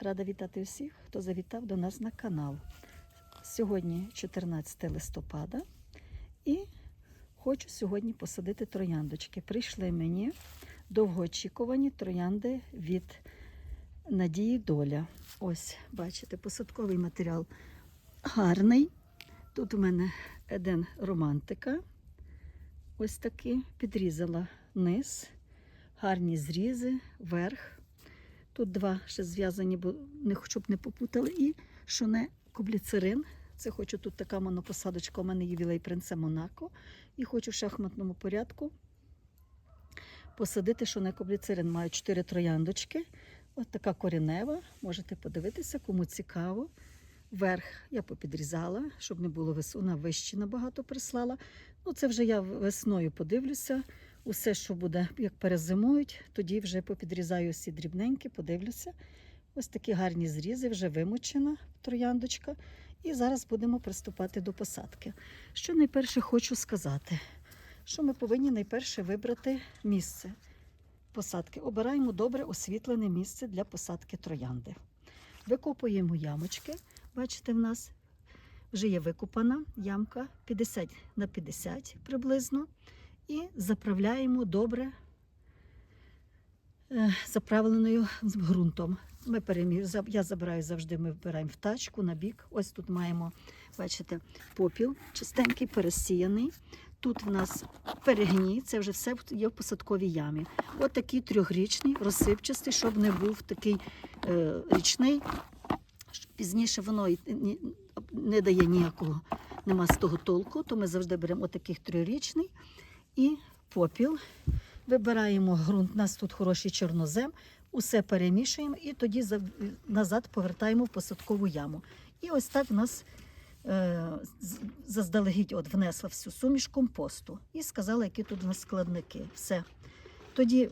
Рада вітати всіх, хто завітав до нас на канал. Сьогодні 14 листопада і хочу сьогодні посадити трояндочки. Прийшли мені довгоочікувані троянди від Надії Доля. Ось, бачите, посадковий матеріал гарний. Тут у мене Еден Романтика. Ось такий. Підрізала низ, гарні зрізи, верх. Тут два ще зв'язані, бо не хочу, щоб не попутали. І шоне кобліцерин. Це хочу тут така монопосадочка. У мене ювілей принца Монако. І хочу в шахматному порядку посадити шоне кобліцерин. Маю чотири трояндочки. Ось така корінева. Можете подивитися, кому цікаво. Верх я попідрізала, щоб не було вис... вона вище набагато прислала. Ну, це вже я весною подивлюся. Усе, що буде, як перезимують, тоді вже попідрізаю всі дрібненькі, подивлюся. Ось такі гарні зрізи, вже вимочена трояндочка. І зараз будемо приступати до посадки. Що найперше хочу сказати, що ми повинні найперше вибрати місце посадки. Обираємо добре освітлене місце для посадки троянди. Викопуємо ямочки. Бачите, в нас вже є викопана ямка 50 на 50 приблизно. І заправляємо добре е, заправленою ґрунтом. Ми перемі... за- Я забираю завжди, ми вбираємо в тачку на бік. Ось тут маємо, бачите, попіл чистенький, пересіяний. Тут в нас перегній, це вже все є в посадковій ямі. От такий трьохрічний, розсипчастий, щоб не був такий е, річний. Пізніше воно не дає ніякого, нема з того толку, то ми завжди беремо отакий трьохрічний і попіл. Вибираємо ґрунт, у нас тут хороший чорнозем, усе перемішуємо і тоді назад повертаємо в посадкову яму. І ось так в нас е, заздалегідь от внесла всю суміш компосту і сказала, які тут у нас складники. Все. Тоді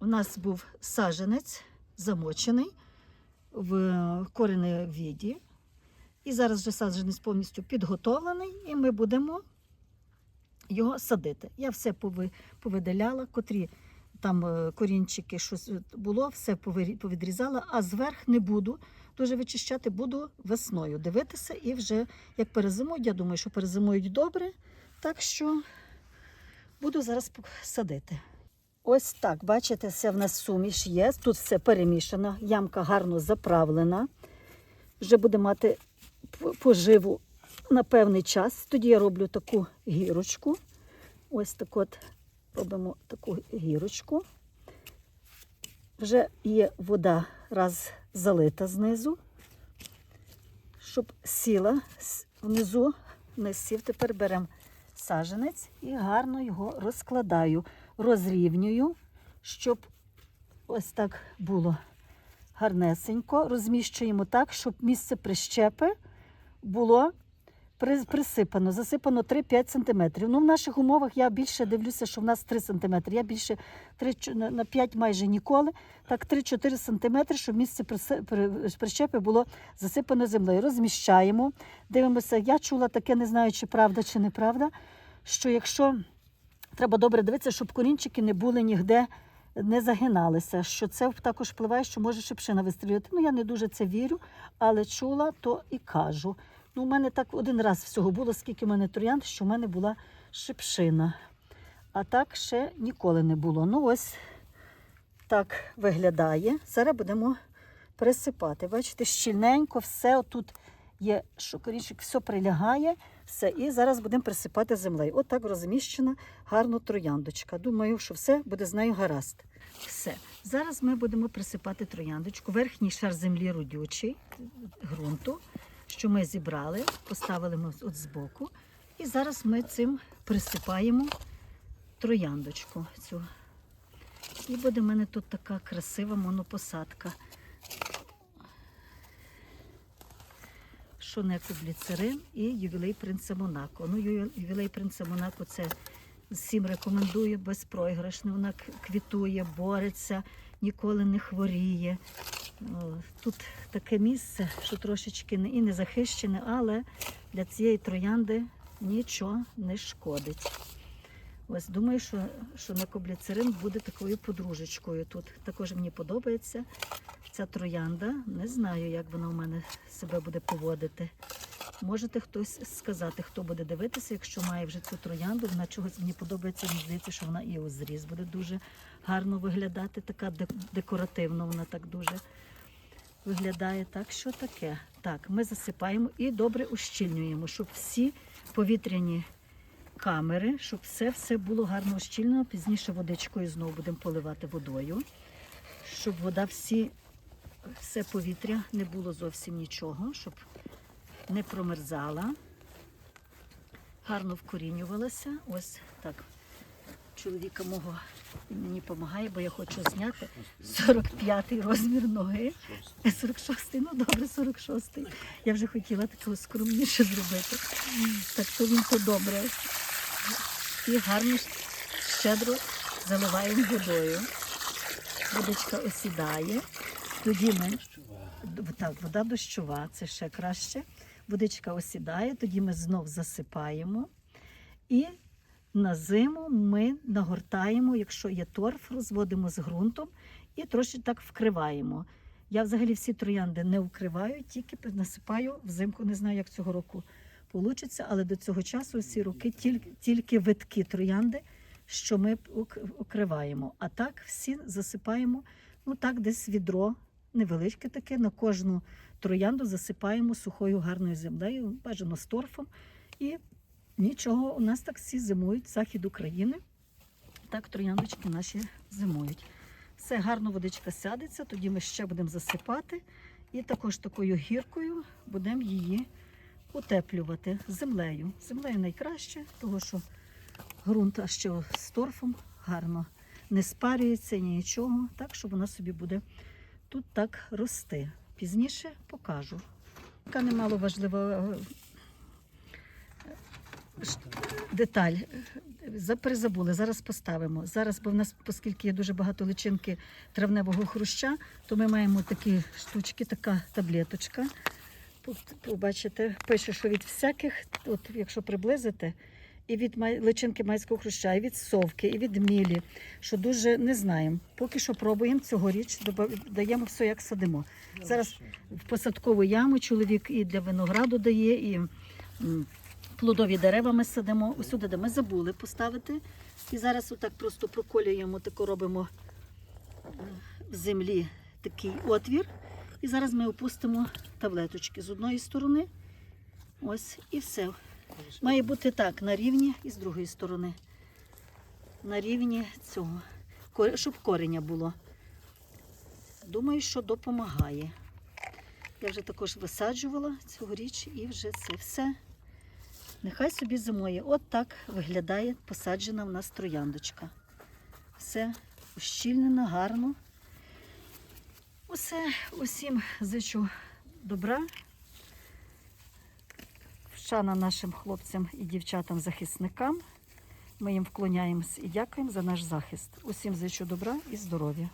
у нас був саженець замочений в кореневіді. І зараз вже саджанець повністю підготовлений, і ми будемо його садити. Я все повидаляла, котрі там е, корінчики, щось було, все повідрізала, а зверх не буду дуже вичищати, буду весною дивитися і вже як перезимують, я думаю, що перезимують добре. Так що буду зараз садити. Ось так, бачите, все в нас суміш є. Тут все перемішано, ямка гарно заправлена. Вже буде мати поживу на певний час. Тоді я роблю таку гірочку. Ось так от робимо таку гірочку. Вже є вода раз залита знизу, щоб сіла внизу, не сів. Тепер беремо саженець і гарно його розкладаю, розрівнюю, щоб ось так було гарнесенько. Розміщуємо так, щоб місце прищепи було присипано, засипано 3-5 см. Ну, в наших умовах я більше дивлюся, що в нас 3 см. Я більше 3, на на 5 майже ніколи. Так 3-4 см, щоб місце прищепи було засипано землею. Розміщаємо, дивимося. Я чула таке, не знаю, чи правда, чи неправда, що якщо треба добре дивитися, щоб корінчики не були нігде. Не загиналися, що це також впливає, що може шипшина вистрілювати. Ну, я не дуже це вірю, але чула, то і кажу. Ну, у мене так один раз всього було, скільки в мене троянд, що в мене була шипшина. А так ще ніколи не було. Ну, ось так виглядає. Зараз будемо присипати. Бачите, щільненько, все тут є, що все прилягає, все. І зараз будемо присипати землею. От так розміщена гарно трояндочка. Думаю, що все буде з нею гаразд. Все. Зараз ми будемо присипати трояндочку. Верхній шар землі родючий ґрунту, що ми зібрали, поставили ми от збоку. І зараз ми цим присипаємо трояндочку. Цю. І буде в мене тут така красива монопосадка. Шонеку гліцерин і ювілей принца Монако. Ну, ювілей принца Монако це всім рекомендую безпроіграшно. Вона квітує, бореться, ніколи не хворіє. О, Тут таке місце, що трошечки і не захищене, але для цієї троянди нічого не шкодить. Ось думаю, що, що кобліцерин буде такою подружечкою тут. Також мені подобається. Ця троянда. Не знаю, як вона у мене себе буде поводити. Можете хтось сказати, хто буде дивитися, якщо має вже цю троянду, вона чогось мені подобається. Мені здається, що вона і у зріз буде дуже гарно виглядати. Така декоративно, вона так дуже виглядає. Так, що таке? Так, ми засипаємо і добре ущільнюємо, щоб всі повітряні камери, щоб все все було гарно ущільнено. Пізніше водичкою знову будемо поливати водою, щоб вода всі, все повітря не було зовсім нічого, щоб не промерзала, гарно вкорінювалася. Ось так. Чоловіка мого він мені допомагає, бо я хочу зняти 45-й розмір ноги. 46-й, ну добре, 46-й. Я вже хотіла такого скромніше зробити. Так то він то добре. І гарно щедро заливаємо водою. Водичка осідає. Тоді ми так, вода дощова, це ще краще. Водичка осідає, тоді ми знов засипаємо. І на зиму ми нагортаємо, якщо є торф, розводимо з ґрунтом і трошки так вкриваємо. Я взагалі всі троянди не вкриваю, тільки насипаю взимку. Не знаю, як цього року вийде, але до цього часу всі роки тільки, тільки витки троянди, що ми укриваємо. А так всі засипаємо, ну так, десь відро невеличке таке. На кожну троянду засипаємо сухою гарною землею, бажано з торфом. І нічого, у нас так всі зимують, захід України. Так трояндочки наші зимують. Все гарно водичка сядеться, тоді ми ще будемо засипати. І також такою гіркою будемо її утеплювати землею. Землею найкраще, тому що ґрунт а ще з торфом гарно не спарюється нічого, так що вона собі буде тут так рости. Пізніше покажу. Така немало важлива деталь. За- Перезабули, зараз поставимо. Зараз, бо в нас, оскільки є дуже багато личинки травневого хруща, то ми маємо такі штучки, така таблеточка. Побачите, пише, що від всяких, от якщо приблизите, і від личинки майського хруща, і від совки, і від мілі, що дуже не знаємо. Поки що пробуємо цьогоріч, даємо все, як садимо. Зараз в посадкову яму чоловік і для винограду дає, і плодові дерева ми садимо. Усюди, де ми забули поставити. І зараз отак просто проколюємо, тако робимо в землі такий отвір. І зараз ми опустимо таблеточки з одної сторони. Ось і все. Має бути так, на рівні і з другої сторони. На рівні цього, щоб кореня було. Думаю, що допомагає. Я вже також висаджувала цьогоріч і вже це все. Нехай собі зимує. От так виглядає посаджена в нас трояндочка. Все ущільнено, гарно. Усе, усім зичу добра. Вшана нашим хлопцям і дівчатам-захисникам. Ми їм вклоняємось і дякуємо за наш захист. Усім зичу добра і здоров'я.